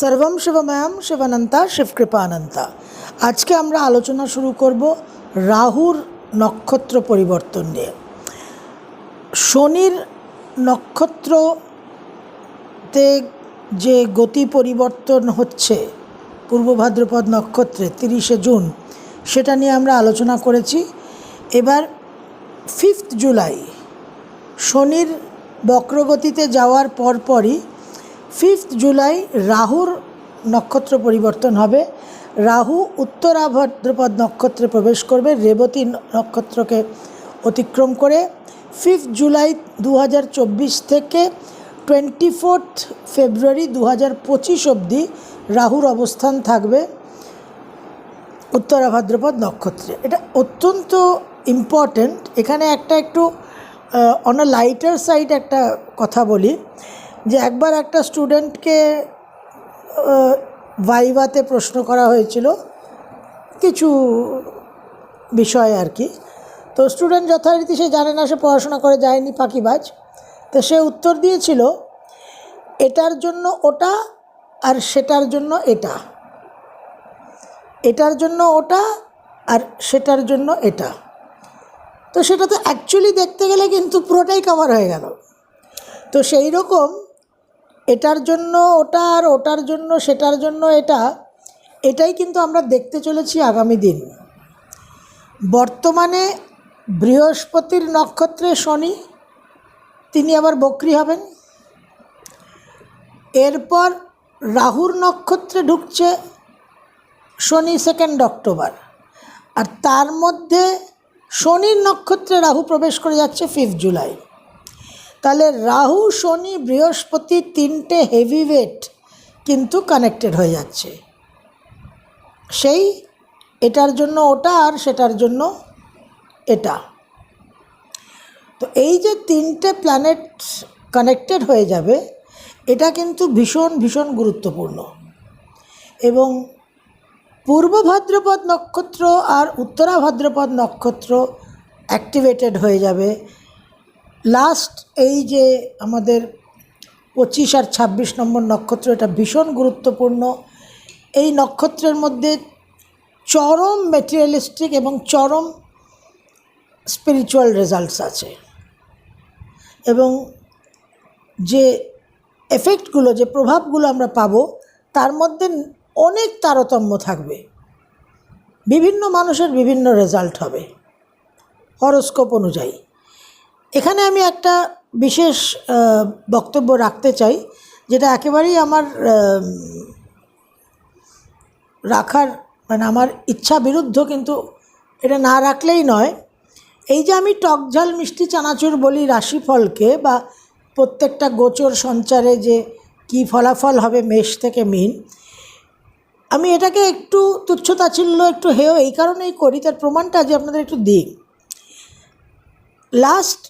সর্বম শিবময়ম শিবানন্তা শিবকৃপানন্তা। আজকে আমরা আলোচনা শুরু করব রাহুর নক্ষত্র পরিবর্তন নিয়ে। শনির নক্ষত্রতে যে গতি পরিবর্তন হচ্ছে পূর্ব ভাদ্রপদ নক্ষত্রে তিরিশে জুন, সেটা নিয়ে আমরা আলোচনা করেছি। এবার ফিফথ জুলাই শনির বক্রগতিতে যাওয়ার পরপরই ফিফথ জুলাই রাহুর নক্ষত্র পরিবর্তন হবে। রাহু উত্তরা ভাদ্রপদ নক্ষত্রে প্রবেশ করবে, রেবতী নক্ষত্রকে অতিক্রম করে। ফিফথ জুলাই দু হাজার চব্বিশ থেকে টোয়েন্টি ফোর্থ ফেব্রুয়ারি দু হাজার পঁচিশ অবধি রাহুর অবস্থান থাকবে উত্তরা ভাদ্রপদ নক্ষত্রে। এটা অত্যন্ত ইম্পর্ট্যান্ট এখানে একটা একটু অন লাইটার সাইড একটা কথা বলি। যে একবার একটা স্টুডেন্টকে ভাইভাতে প্রশ্ন করা হয়েছিল কিছু বিষয় আর কি। তো স্টুডেন্ট যথারীতি সে জানে না, সে পড়াশোনা করে যায়নি পাখিবাজ। তো সে উত্তর দিয়েছিল, এটার জন্য ওটা আর সেটার জন্য এটা। এটার জন্য ওটা আর সেটার জন্য এটা। তো সেটা তো অ্যাকচুয়ালি দেখতে গেলে কিন্তু পুরোটাই কভার হয়ে গেল। তো সেই রকম এটার জন্য ওটা আর ওটার জন্য সেটার জন্য এটা, এটাই কিন্তু আমরা দেখতে চলেছি আগামী দিন। বর্তমানে বৃহস্পতির নক্ষত্রে শনি, তিনি আবার বক্রি হবেন। এরপর রাহুর নক্ষত্রে ঢুকছে শনি সেকেন্ড অক্টোবর আর তার মধ্যে শনির নক্ষত্রে রাহু প্রবেশ করে যাচ্ছে ফিফথ জুলাই তাহলে রাহু, শনি, বৃহস্পতি তিনটে হেভি ওয়েট কিন্তু কানেক্টেড হয়ে যাচ্ছে। সেই এটার জন্য ওটা আর সেটার জন্য এটা। তো এই যে তিনটে প্ল্যানেট কানেক্টেড হয়ে যাবে, এটা কিন্তু ভীষণ ভীষণ গুরুত্বপূর্ণ। এবং পূর্ব ভাদ্রপদ নক্ষত্র আর উত্তরা ভাদ্রপদ নক্ষত্র অ্যাক্টিভেটেড হয়ে যাবে। লাস্ট এই যে আমাদের পঁচিশ আর ছাব্বিশ নম্বর নক্ষত্র, এটা ভীষণ গুরুত্বপূর্ণ। এই নক্ষত্রের মধ্যে চরম মেটেরিয়ালিস্টিক এবং চরম স্পিরিচুয়াল রেজাল্টস আছে। এবং যে এফেক্টগুলো যে প্রভাবগুলো আমরা পাবো, তার মধ্যে অনেক তারতম্য থাকবে। বিভিন্ন মানুষের বিভিন্ন রেজাল্ট হবে। হরস্কোপ অনুযায়ী। এখানে আমি একটা বিশেষ বক্তব্য রাখতে চাই, যেটা একেবারেই আমার রাখার মানে আমার ইচ্ছা বিরুদ্ধ, কিন্তু এটা না রাখলেই নয়। এই যে আমি টক ঝাল মিষ্টি চানাচুর বলি রাশিফলকে, বা প্রত্যেকটা গোচর সঞ্চারে যে কি ফলাফল হবে মেষ থেকে মিন, আমি এটাকে একটু তুচ্ছতাচ্ছিল্য, একটু হেয়, এই কারণেই করি। তার প্রমাণটা যে আপনাদের একটু দিই। লাস্ট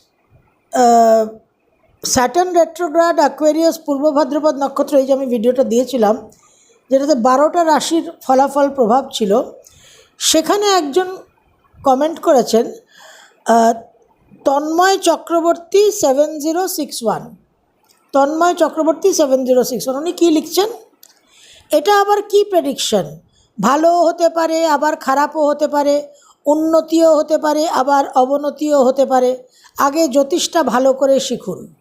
স্যাটার্ন রেট্রোগ্রাড অ্যাকোয়ারিয়াস পূর্ব ভাদ্রপদ নক্ষত্র, এই যে আমি ভিডিওটা দিয়েছিলাম, যেটাতে বারোটা রাশির ফলাফল প্রভাব ছিল, সেখানে একজন কমেন্ট করেছেন Tanmoy Chakraborty seven zero six one Tanmoy Chakraborty seven zero six one উনি কী লিখছেন? এটা আবার কি প্রেডিকশন ভালোও হতে পারে, আবার খারাপও হতে পারে উন্নতিও হতে পারে, আবার অবনতিও হতে পারে। আগে জ্যোতিষটা ভালো করে শিখুন।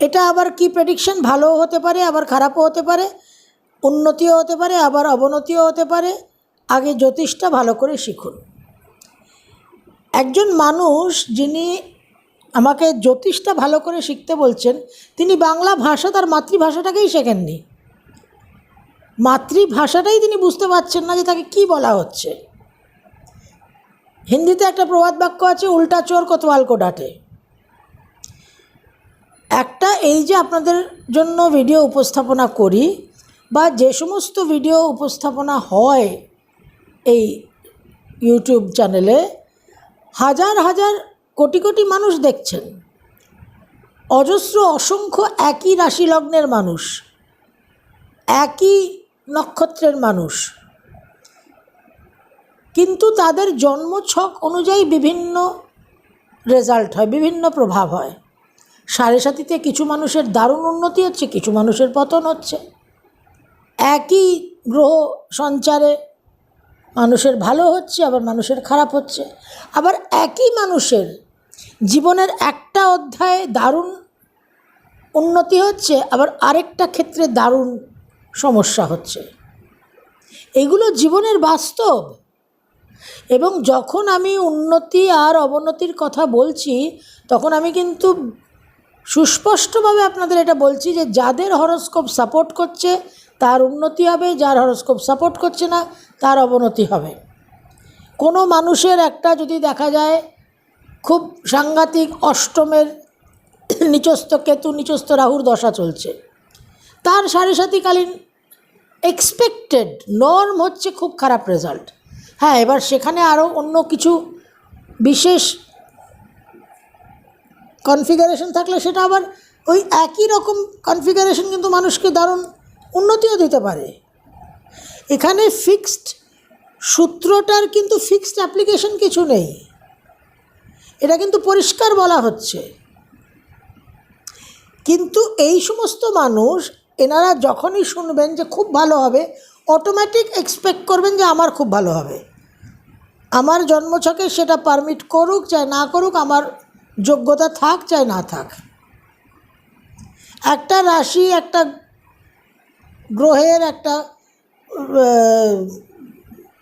এটা আবার কি প্রেডিকশন ভালোও হতে পারে, আবার খারাপও হতে পারে। উন্নতিও হতে পারে, আবার অবনতিও হতে পারে। আগে জ্যোতিষটা ভালো করে শিখুন। একজন মানুষ যিনি আমাকে জ্যোতিষটা ভালো করে শিখতে বলছেন, তিনি বাংলা ভাষা তার মাতৃভাষাটাকেই শেখেননি। মাতৃভাষাটাই তিনি বুঝতে পারছেন না যে তাকে কি বলা হচ্ছে। হিন্দিতে একটা প্রবাদ বাক্য আছে, উল্টা চোর কোতোয়াল কো ডাটে একটা এই যে আপনাদের জন্য ভিডিও উপস্থাপনা করি, বা যে সমস্ত ভিডিও উপস্থাপনা হয় এই ইউটিউব চ্যানেলে, হাজার হাজার কোটি কোটি মানুষ দেখছেন। অজস্র, অসংখ্য একই রাশি লগ্নের মানুষ, একই নক্ষত্রের মানুষ। কিন্তু তাদের জন্মছক অনুযায়ী বিভিন্ন রেজাল্ট হয়, বিভিন্ন প্রভাব হয়। সাড়ে সাতিতে কিছু মানুষের দারুণ উন্নতি হচ্ছে, কিছু মানুষের পতন হচ্ছে। একই গ্রহ সঞ্চারে মানুষের ভালো হচ্ছে, আবার মানুষের খারাপ হচ্ছে। আবার একই মানুষের জীবনের একটা অধ্যায়ে দারুণ উন্নতি হচ্ছে, আবার আরেকটা ক্ষেত্রে দারুণ সমস্যা হচ্ছে। এগুলো জীবনের বাস্তব। এবং যখন আমি উন্নতি আর অবনতির কথা বলছি, তখন আমি কিন্তু সুস্পষ্টভাবে আপনাদের এটা বলছি যে, যাদের হরস্কোপ সাপোর্ট করছে, তার উন্নতি হবে, যার হরস্কোপ সাপোর্ট করছে না, তার অবনতি হবে। কোনো মানুষের একটা যদি দেখা যায়, খুব সাংঘাতিক অষ্টমের নিচস্থ কেতু, নিচস্থ রাহুর দশা চলছে। তার সাড়ে সাথীকালীন এক্সপেক্টেড নর্ম হচ্ছে খুব খারাপ রেজাল্ট হ্যাঁ এবার সেখানে আরও অন্য কিছু বিশেষ কনফিগারেশন থাকলে সেটা আবার ওই একই রকম কনফিগারেশন কিন্তু মানুষকে দারুণ উন্নতিও দিতে পারে। এখানে ফিক্সড সূত্রটার কিন্তু ফিক্সড অ্যাপ্লিকেশন কিছু নেই। এটা কিন্তু পরিষ্কার বলা হচ্ছে। কিন্তু এই সমস্ত মানুষ এনারা যখনই শুনবেন যে খুব ভালো হবে অটোমেটিক এক্সপেক্ট করবেন যে আমার খুব ভালো হবে। আমার জন্মছকে সেটা পারমিট করুক চাই না করুক, আমার যোগ্যতা থাক চাই না থাক। একটা রাশি, একটা গ্রহের একটা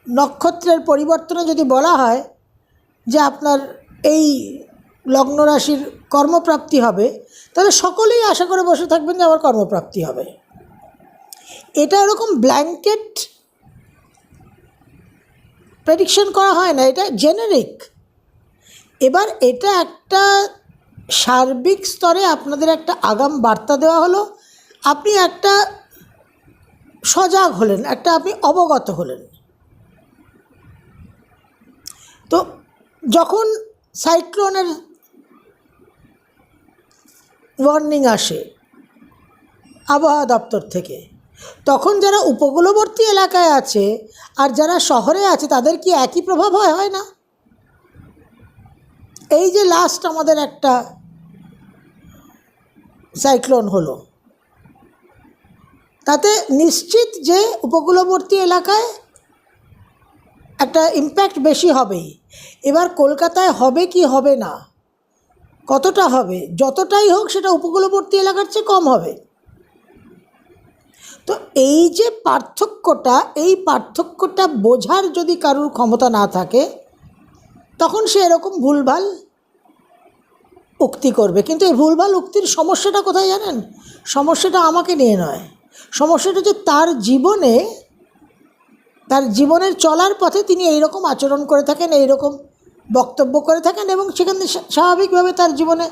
নক্ষত্রের পরিবর্তনে যদি বলা হয় যে আপনার এই লগ্ন রাশির কর্মপ্রাপ্তি হবে, তাহলে সকলেই আশা করে বসে থাকবেন যে আমার কর্মপ্রাপ্তি হবে। এটা এরকম ব্ল্যাঙ্কেট প্রেডিকশন করা হয় না, এটা জেনেরিক এবার এটা একটা সার্বিক স্তরে আপনাদের একটা আগাম বার্তা দেওয়া হলো, আপনি একটা সজাগ হলেন, একটা আপনি অবগত হলেন। তো যখন সাইক্লোনের ওয়ার্নিং আসে আবহাওয়া দপ্তর থেকে। তখন যারা উপকূলবর্তী এলাকায় আছে আর যারা শহরে আছে, তাদের কি একই প্রভাব হয়? হয় না। এই যে লাস্ট আমাদের একটা সাইক্লোন হলো। তাতে নিশ্চিত যে উপকূলবর্তী এলাকায় একটা ইম্প্যাক্ট বেশি হবেই। এবার কলকাতায় হবে কি হবে না? কতটা হবে? যতটাই হোক, সেটা উপকূলবর্তী এলাকার চেয়ে কম হবে। তো এই যে পার্থক্যটা, এই পার্থক্যটা বোঝার যদি কারুর ক্ষমতা না থাকে, তখন সে এরকম ভুলভাল উক্তি করবে। কিন্তু এই ভুলভাল উক্তির সমস্যাটা কোথায় জানেন? সমস্যাটা আমাকে নিয়ে নয়। সমস্যাটা হচ্ছে তার জীবনে, তার জীবনের চলার পথে তিনি এইরকম আচরণ করে থাকেন, এইরকম বক্তব্য করে থাকেন এবং সেখানে স্বাভাবিকভাবে তার জীবনে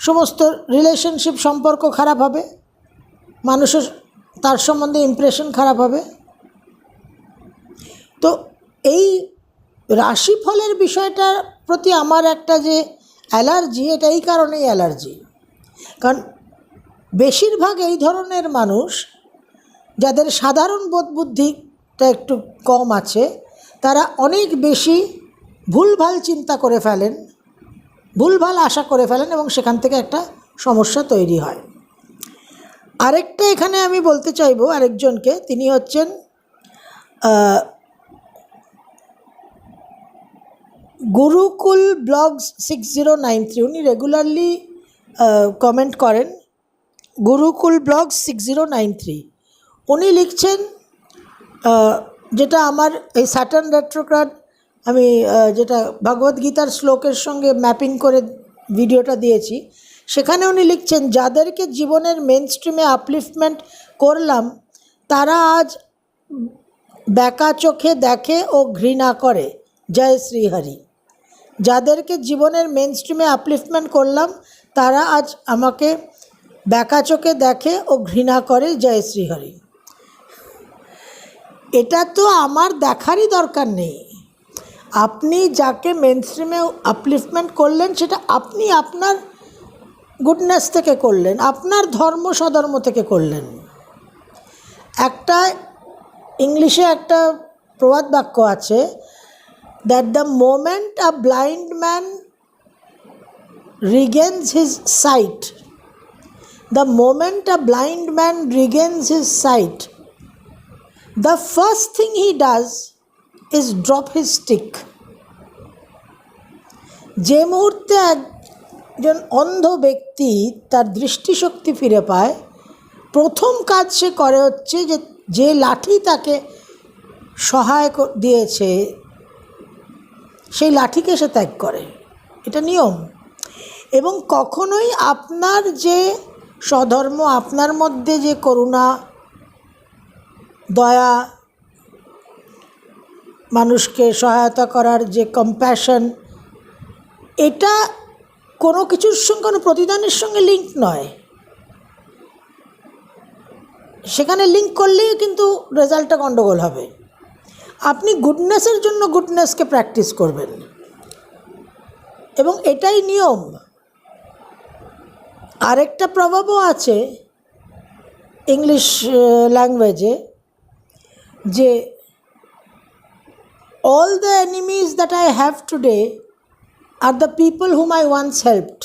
সমস্ত রিলেশনশিপ সম্পর্ক খারাপ হবে, মানুষের তার সম্বন্ধে ইমপ্রেশন খারাপ হবে। তো এই রাশিফলের বিষয়টার প্রতি আমার একটা যে অ্যালার্জি, এটা এই কারণেই অ্যালার্জি। কারণ বেশিরভাগ এই ধরনের মানুষ যাদের সাধারণ বোধ বুদ্ধিটা একটু কম আছে, তারা অনেক বেশি ভুলভাল চিন্তা করে ফেলেন, ভুলভাল আশা করে ফেলেন এবং সেখান থেকে একটা সমস্যা তৈরি হয়। আরেকটা এখানে আমি বলতে চাইব, আরেকজনকে, তিনি হচ্ছেন Gurukul blogs six zero nine three. উনি রেগুলারলি কমেন্ট করেন, Gurukul blogs six zero nine three. উনি লিখছেন যেটা আমার এই স্যাটার্ন রেট্রোগ্রাড আমি যেটা ভগবদ্গীতার শ্লোকের সঙ্গে ম্যাপিং করে ভিডিওটা দিয়েছি, সেখানে উনি লিখছেন, যাদেরকে জীবনের মেন স্ট্রিমে আপলিফমেন্ট করলাম, তারা আজ ব্যাকা চোখে দেখে ও ঘৃণা করে। জয় শ্রীহরি। যাদেরকে জীবনের মেন স্ট্রিমে আপলিফমেন্ট করলাম, তারা আজ আমাকে ব্যাকা চোখে দেখে ও ঘৃণা করে। জয় শ্রীহরি। এটা তো আমার দেখারই দরকার নেই। আপনি যাকে মেন স্ট্রিমে আপলিফমেন্ট করলেন, সেটা আপনি আপনার গুডনেস থেকে করলেন, আপনার ধর্ম সধর্ম থেকে করলেন। একটা ইংলিশে একটা প্রবাদ বাক্য আছে that the moment a blind man regains his sight the moment a blind man regains his sight the first thing he does is drop his stick যে মুহূর্তে একজন অন্ধ ব্যক্তি তার দৃষ্টিশক্তি ফিরে পায়, প্রথম কাজ সে করে হচ্ছে যে যে লাঠি তাকে সহায় দিয়েছে, সেই লাঠিকে সে ত্যাগ করে। এটা নিয়ম। এবং কখনোই আপনার যে স্বধর্ম, আপনার মধ্যে যে করুণা, দয়া মানুষকে সহায়তা করার যে কম্প্যাশন এটা কোনো কিছুর সঙ্গে, কোনো প্রতিদানের সঙ্গে লিঙ্ক নয়। সেখানে লিঙ্ক করলেই কিন্তু রেজাল্টটা গণ্ডগোল হবে। আপনি গুডনেসের জন্য গুডনেসকে প্র্যাকটিস করবেন। এবং এটাই নিয়ম। আরেকটা প্রভাবও আছে ইংলিশ ল্যাঙ্গুয়েজে যে all the enemies that I have today are the people whom I once helped.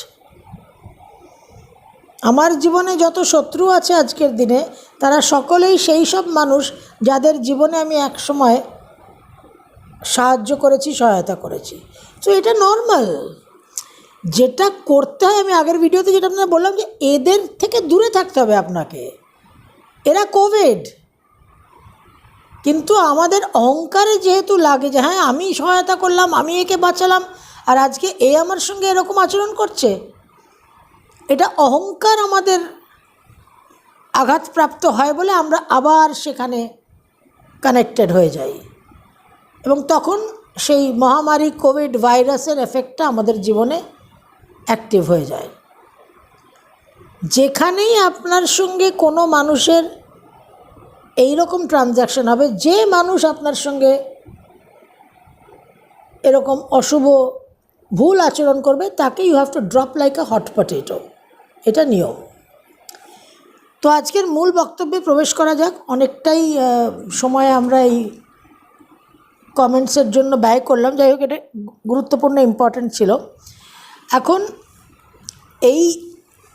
আমার জীবনে যত শত্রু আছে আজকের দিনে, তারা সকলেই সেই সব মানুষ যাদের জীবনে আমি একসময় সাহায্য করেছি, সহায়তা করেছি। তো এটা নর্মাল যেটা করতে হয়, আমি আগের ভিডিওতে যেটা আপনাকে বললাম যে, এদের থেকে দূরে থাকতে হবে আপনাকে। এরা কোভিড কিন্তু আমাদের অহংকারে যেহেতু লাগে যে হ্যাঁ আমি সহায়তা করলাম, আমি একে বাঁচালাম, আর আজকে এ আমার সঙ্গে এরকম আচরণ করছে? এটা অহংকার আমাদের আঘাতপ্রাপ্ত হয় বলে আমরা আবার সেখানে কানেক্টেড হয়ে যাই। এবং তখন সেই মহামারী কোভিড ভাইরাসের এফেক্টটা আমাদের জীবনে অ্যাক্টিভ হয়ে যায়। যেখানেই আপনার সঙ্গে কোনো মানুষের এই রকম ট্রানজ্যাকশন হবে, যে মানুষ আপনার সঙ্গে এরকম অশুভ ভুল আচরণ করবে তাকে you have to drop like a hot potato এটা নিয়ম। তো আজকের মূল বক্তব্যে প্রবেশ করা যাক। অনেকটাই সময় আমরা এই কমেন্টসের জন্য ব্যয় করলাম। যাই হোক, এটা গুরুত্বপূর্ণ ইম্পর্ট্যান্ট ছিল। এখন, এই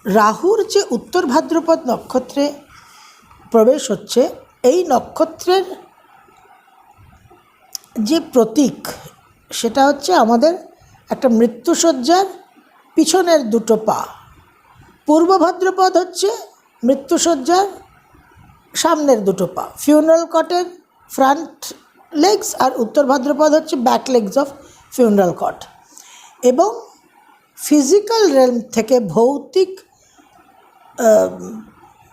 রাহুর যে উত্তর ভাদ্রপদ নক্ষত্রে প্রবেশ হচ্ছে এই নক্ষত্রের যে প্রতীক, সেটা হচ্ছে আমাদের একটা মৃত্যুসজ্জার পিছনের দুটো পা। পূর্ব ভাদ্রপদ হচ্ছে মৃত্যুসজ্জার সামনের দুটো পা। ফিউনারাল কটের ফ্রন্ট লেগস আর উত্তর ভাদ্রপদ হচ্ছে back legs of funeral cot এবং ফিজিক্যাল রেলম থেকে ভৌতিক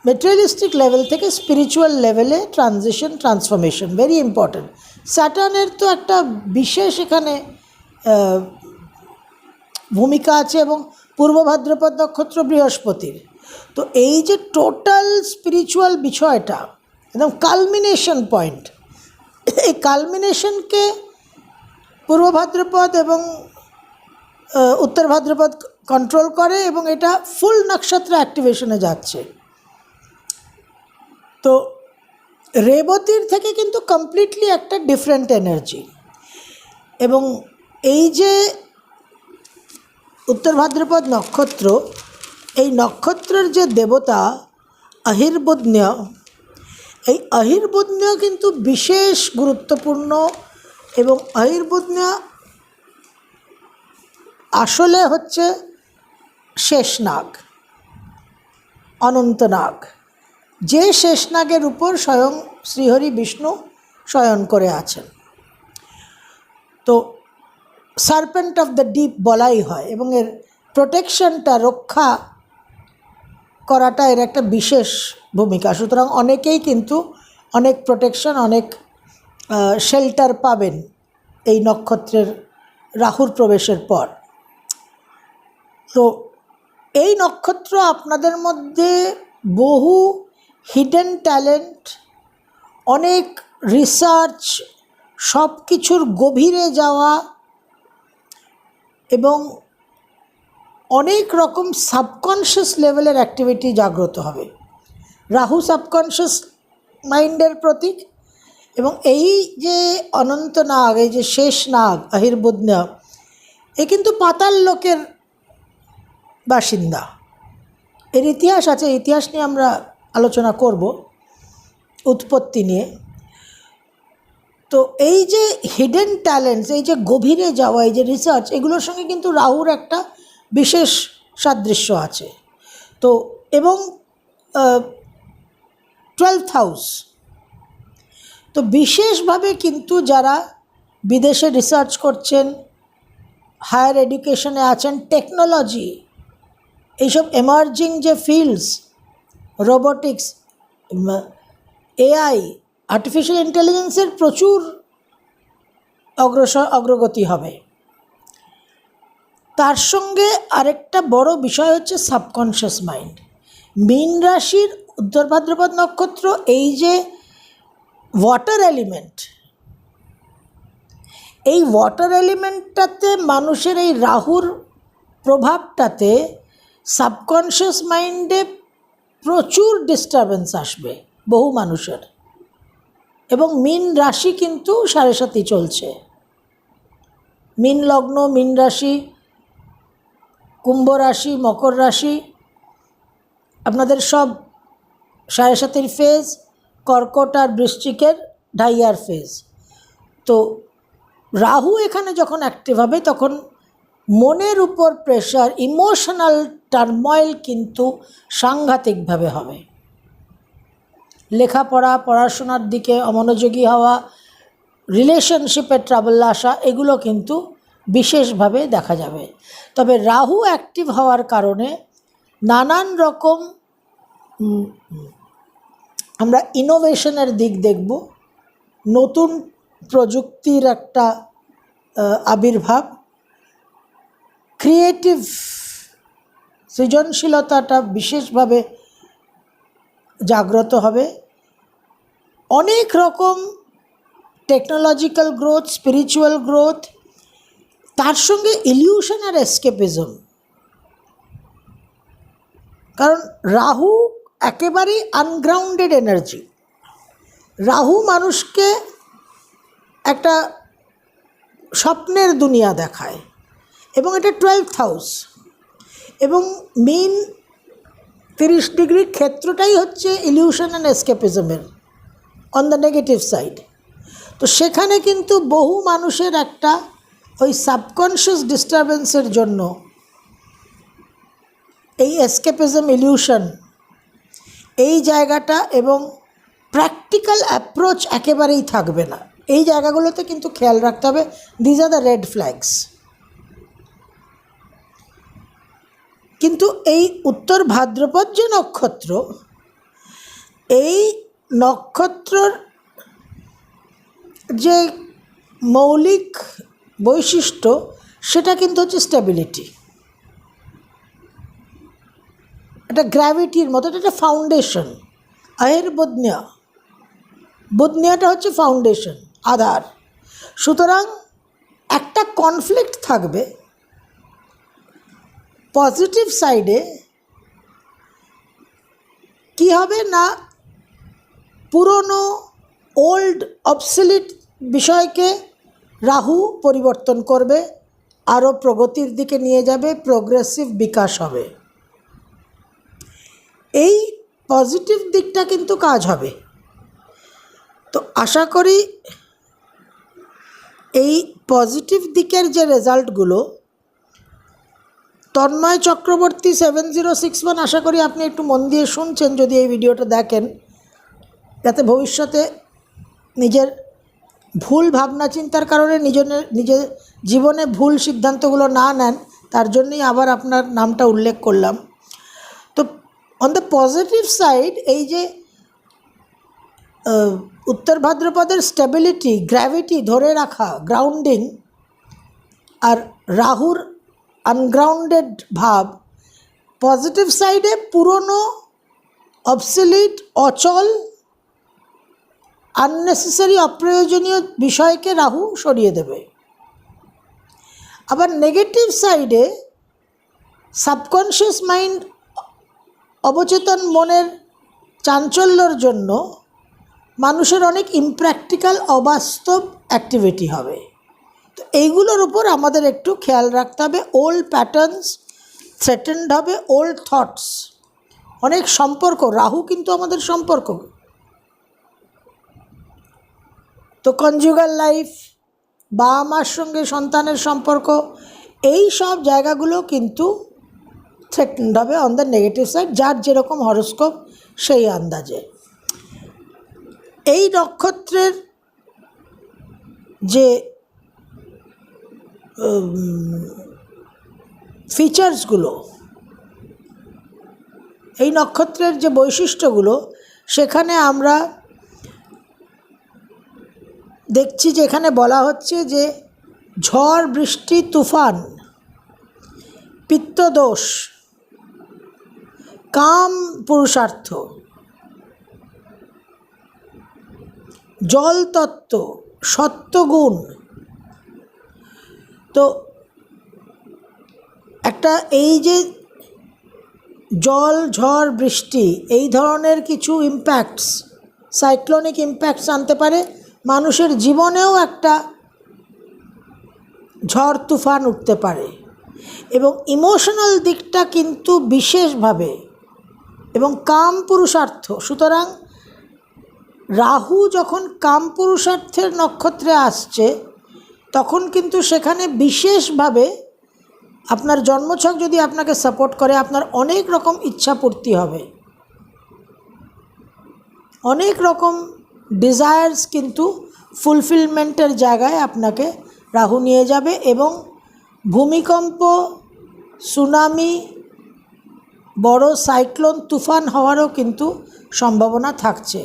মেটেরিয়ালিস্টিক লেভেল থেকে স্পিরিচুয়াল লেভেলে ট্রানজিশন ট্রান্সফরমেশন ভেরি ইম্পর্ট্যান্ট স্যাটার্নের তো একটা বিশেষ এখানে ভূমিকা আছে এবং পূর্ব ভাদ্রপদ নক্ষত্র বৃহস্পতির। তো এই যে টোটাল স্পিরিচুয়াল বিষয়টা, একদম কালমিনেশন পয়েন্ট এই কালমিনেশনকে পূর্ব ভাদ্রপদ এবং উত্তর ভাদ্রপদ কন্ট্রোল করে এবং এটা ফুল নক্ষত্র অ্যাক্টিভেশনে যাচ্ছে। তো রেবতীর থেকে কিন্তু কমপ্লিটলি একটা ডিফারেন্ট এনার্জি এবং এই যে উত্তর ভাদ্রপদ নক্ষত্র, এই নক্ষত্রের যে দেবতা আহির্বুদ্ন্য, এই আহির্বুদ্ন্য কিন্তু বিশেষ গুরুত্বপূর্ণ এবং আহির্বুদ্ন্য আসলে হচ্ছে শেষনাগ, অনন্তনাগ। যে শেষনাগের উপর স্বয়ং শ্রীহরি বিষ্ণু শয়ন করে আছেন। তো সার্পেন্ট অফ দ্য ডিপ বলাই হয় এবং এর প্রোটেকশনটা, রক্ষা করাটা এর একটা বিশেষ ভূমিকা। সুতরাং অনেকেই কিন্তু অনেক প্রোটেকশন, অনেক শেল্টার পাবেন এই নক্ষত্রের রাহুর প্রবেশের পর। তো এই নক্ষত্র আপনাদের মধ্যে বহু হিডেন ট্যালেন্ট অনেক রিসার্চ সব কিছুর গভীরে যাওয়া এবং অনেক রকম সাবকনশিয়াস লেভেলের অ্যাক্টিভিটি জাগ্রত হবে। রাহু সাবকনশিয়াস মাইন্ডের প্রতীক এবং এই যে অনন্ত নাগ, এই যে শেষ নাগ আহির্বুদ্না এ কিন্তু পাতাল লোকের বাসিন্দা। এর ইতিহাস আছে, ইতিহাস নিয়ে আমরা আলোচনা করব উৎপত্তি নিয়ে। তো এই যে হিডেন ট্যালেন্টস এই যে গভীরে যাওয়া, এই যে রিসার্চ এগুলোর সঙ্গে কিন্তু রাহুর একটা বিশেষ সাদৃশ্য আছে। তো এবং টুয়েলথ হাউস তো বিশেষভাবে কিন্তু যারা বিদেশে রিসার্চ করছেন হায়ার এডুকেশনে আছেন টেকনোলজি এইসব এমার্জিং যে ফিল্ডস রোবোটিক্স এআই আর্টিফিশিয়াল ইন্টেলিজেন্সের প্রচুর অগ্রসর অগ্রগতি হবে। তার সঙ্গে আরেকটা বড় বিষয় হচ্ছে সাবকনশিয়াস মাইন্ড মীন রাশির উত্তর ভাদ্রপদ নক্ষত্র এই যে ওয়াটার এলিমেন্ট এই ওয়াটার এলিমেন্টটাতে মানুষের এই রাহুর প্রভাবটাতে সাবকনশিয়াস মাইন্ডে প্রচুর ডিস্টারবেন্স আসবে বহু মানুষের। এবং মিন রাশি কিন্তু সাড়ে সাতই চলছে। মিন লগ্ন, মিন রাশি, কুম্ভ রাশি, মকর রাশি, আপনাদের সব সাড়ে সাতের ফেজ কর্কট আর বৃশ্চিকের ঢাইয়ার ফেজ তো রাহু এখানে যখন অ্যাক্টিভ হবে, তখন মনের উপর প্রেশার ইমোশনাল টার্ময়েল কিন্তু সাংঘাতিকভাবে হবে। লেখাপড়া, পড়াশোনার দিকে অমনোযোগী হওয়া রিলেশনশিপে ট্রাবল আসা, এগুলো কিন্তু বিশেষভাবে দেখা যাবে। তবে রাহু অ্যাক্টিভ হওয়ার কারণে নানান রকম আমরা ইনোভেশনের দিক দেখব, নতুন প্রযুক্তির একটা আবির্ভাব ক্রিয়েটিভ সৃজনশীলতাটা বিশেষভাবে জাগ্রত হবে। অনেক রকম টেকনোলজিক্যাল গ্রোথ স্পিরিচুয়াল গ্রোথ তার সঙ্গে ইলিউশন আর এসকেপিজম কারণ রাহু একেবারেই আনগ্রাউন্ডেড এনার্জি রাহু মানুষকে একটা স্বপ্নের দুনিয়া দেখায় এবং এটা টুয়েলভ হাউস এবং মেইন তিরিশ ডিগ্রি ক্ষেত্রটাই হচ্ছে ইলিউশন অ্যান্ড এসকেপিজমের অন দ্য নেগেটিভ সাইড তো সেখানে কিন্তু বহু মানুষের একটা ওই সাবকনশিয়াস ডিস্টারবেন্সের জন্য এই এসকেপিজম ইলিউশন এই জায়গাটা এবং প্র্যাকটিক্যাল অ্যাপ্রোচ একেবারেই থাকবে না। এই জায়গাগুলোতে কিন্তু খেয়াল রাখতে হবে these are the red flags কিন্তু এই উত্তর ভাদ্রপদ যে নক্ষত্র, এই নক্ষত্রর যে মৌলিক বৈশিষ্ট্য, সেটা কিন্তু হচ্ছে স্টেবিলিটি এটা গ্র্যাভিটির মতো, এটা একটা ফাউন্ডেশন আয়ের বদনিয়া বদনিয়াটা হচ্ছে ফাউন্ডেশন আধার। সুতরাং একটা কনফ্লিক্ট থাকবে পজিটিভ সাইডে কি হবে না পুরনো, ওল্ড, অবসলিট বিষয়কে রাহু পরিবর্তন করবে, আরও প্রগতির দিকে নিয়ে যাবে প্রোগ্রেসিভ বিকাশ হবে। এই পজিটিভ দিকটা কিন্তু কাজ হবে। তো আশা করি এই পজিটিভ দিকের যে রেজাল্টগুলো Tanmoy Chakraborty seven zero six one আশা করি আপনি একটু মন দিয়ে শুনছেন যদি এই ভিডিওটা দেখেন। যাতে ভবিষ্যতে নিজের ভুল ভাবনা চিন্তার কারণে নিজের নিজের জীবনে ভুল সিদ্ধান্তগুলো না নেন, তার জন্যই আবার আপনার নামটা উল্লেখ করলাম। তো অন দ্য পজিটিভ সাইড এই যে উত্তর ভাদ্রপদের স্টেবিলিটি গ্র্যাভিটি ধরে রাখা গ্রাউন্ডিং আর রাহুর আনগ্রাউন্ডেড ভাব পজিটিভ সাইডে পুরনো অবসলিট অচল আননেসেসারি অপ্রয়োজনীয় বিষয়কে রাহু সরিয়ে দেবে। আবার নেগেটিভ সাইডে সাবকনশিয়াস মাইন্ড অবচেতন মনের চাঞ্চল্যর জন্য মানুষের অনেক ইমপ্র্যাকটিক্যাল অবাস্তব অ্যাক্টিভিটি হবে। তো এইগুলোর উপর আমাদের একটু খেয়াল রাখতে হবে। ওল্ড প্যাটার্নস থ্রেটেন্ড হবে ওল্ড থটস অনেক সম্পর্ক, রাহু কিন্তু আমাদের সম্পর্ক। তো কনজুগাল লাইফ বাবা মার সঙ্গে সন্তানের সম্পর্ক, এই সব জায়গাগুলো কিন্তু থ্রেটেন্ড হবে অন দ্য নেগেটিভ সাইড যার যেরকম হরস্কোপ সেই আন্দাজে। এই নক্ষত্রের যে ফিচার্সগুলো, এই নক্ষত্রের যে বৈশিষ্ট্যগুলো, সেখানে আমরা দেখছি যে এখানে বলা হচ্ছে যে ঝড়, বৃষ্টি, তুফান, পিত্তদোষ, কাম পুরুষার্থ জল তত্ত্ব সত্যগুণ তো একটা এই যে জল, ঝড়, বৃষ্টি, এই ধরনের কিছু ইম্প্যাক্টস সাইক্লোনিক ইম্প্যাক্টস আনতে পারে, মানুষের জীবনেও একটা ঝড়, তুফান উঠতে পারে। এবং ইমোশনাল দিকটা কিন্তু বিশেষভাবে এবং কাম পুরুষার্থ সুতরাং রাহু যখন কাম পুরুষার্থের নক্ষত্রে আসছে তখন কিন্তু সেখানে বিশেষভাবে আপনার জন্মছক যদি আপনাকে সাপোর্ট করে, আপনার অনেক রকম ইচ্ছা পূর্তি হবে। অনেক রকম ডিজায়ার্স কিন্তু ফুলফিলমেন্টের জায়গায় আপনাকে রাহু নিয়ে যাবে এবং ভূমিকম্প সুনামি বড় সাইক্লোন তুফান হওয়ারও কিন্তু সম্ভাবনা থাকছে।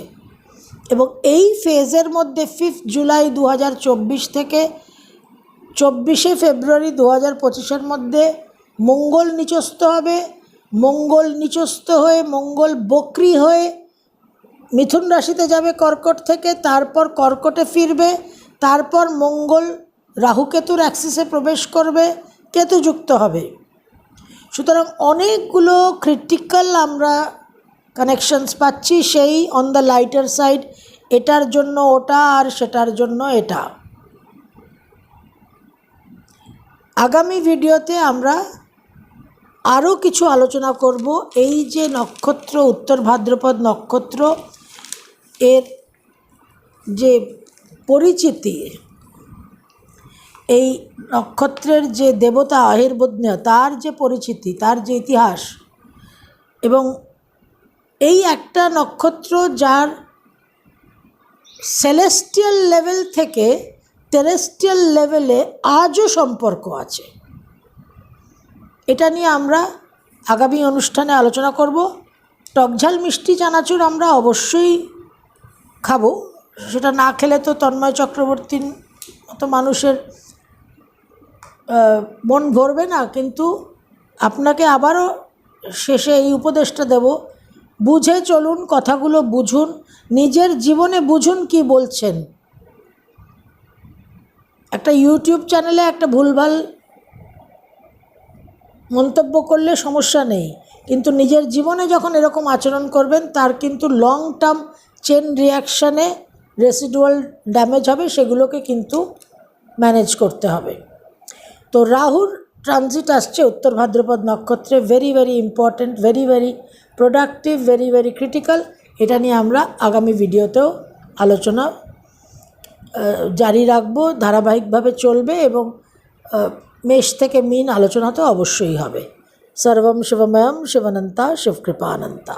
এবং এই ফেজের মধ্যে ফিফথ জুলাই দু হাজার চব্বিশ থেকে চব্বিশে ফেব্রুয়ারি দু হাজার পঁচিশের মধ্যে মঙ্গল নিচস্থ হবে। মঙ্গল নিচস্থ হয়ে, মঙ্গল বক্রি হয়ে মিথুন রাশিতে যাবে কর্কট থেকে, তারপর কর্কটে ফিরবে, তারপর মঙ্গল রাহুকেতুর অ্যাক্সিসে প্রবেশ করবে, কেতুযুক্ত হবে। সুতরাং অনেকগুলো ক্রিটিক্যাল আমরা কানেকশনস পাচ্ছি, সেই অন দ্য লাইটার সাইড এটার জন্য ওটা আর সেটার জন্য এটা। আগামী ভিডিওতে আমরা আরও কিছু আলোচনা করব। এই যে নক্ষত্র, উত্তর ভাদ্রপদ নক্ষত্র, এর যে পরিচিতি, এই নক্ষত্রের যে দেবতা আহির্বজ্ঞ তার যে পরিচিতি, তার যে ইতিহাস, এবং এই একটা নক্ষত্র যার সেলেস্টিয়াল লেভেল থেকে টেরেস্ট্রিয়াল লেভেলে আজও সম্পর্ক আছে। এটা নিয়ে আমরা আগামী অনুষ্ঠানে আলোচনা করব। টকঝাল মিষ্টি চানাচুর আমরা অবশ্যই খাব। সেটা না খেলে তো তন্ময় চক্রবর্তীর মতো মানুষের মন ভরবে না। কিন্তু আপনাকে আবারও শেষে এই উপদেশটা দেব। বুঝে চলুন, কথাগুলো বুঝুন, নিজের জীবনে বুঝুন কি বলছেন। একটা ইউটিউব চ্যানেলে একটা ভুলভাল মন্তব্য করলে সমস্যা নেই। কিন্তু নিজের জীবনে যখন এরকম আচরণ করবেন, তার কিন্তু লং টার্ম চেন রিয়াকশানে রেসিডুয়াল ড্যামেজ হবে, সেগুলোকে কিন্তু ম্যানেজ করতে হবে। তো রাহুর ট্রানজিট আসছে উত্তর ভাদ্রপদ নক্ষত্রে very very important very very productive very very critical এটা নিয়ে আমরা আগামী ভিডিওতেও আলোচনা জারি রাখব, ধারাবাহিকভাবে চলবে এবং মেষ থেকে মিন আলোচনা তো অবশ্যই হবে। সর্বম শিবময়ম শিবনন্তা শিবকৃপানন্তা।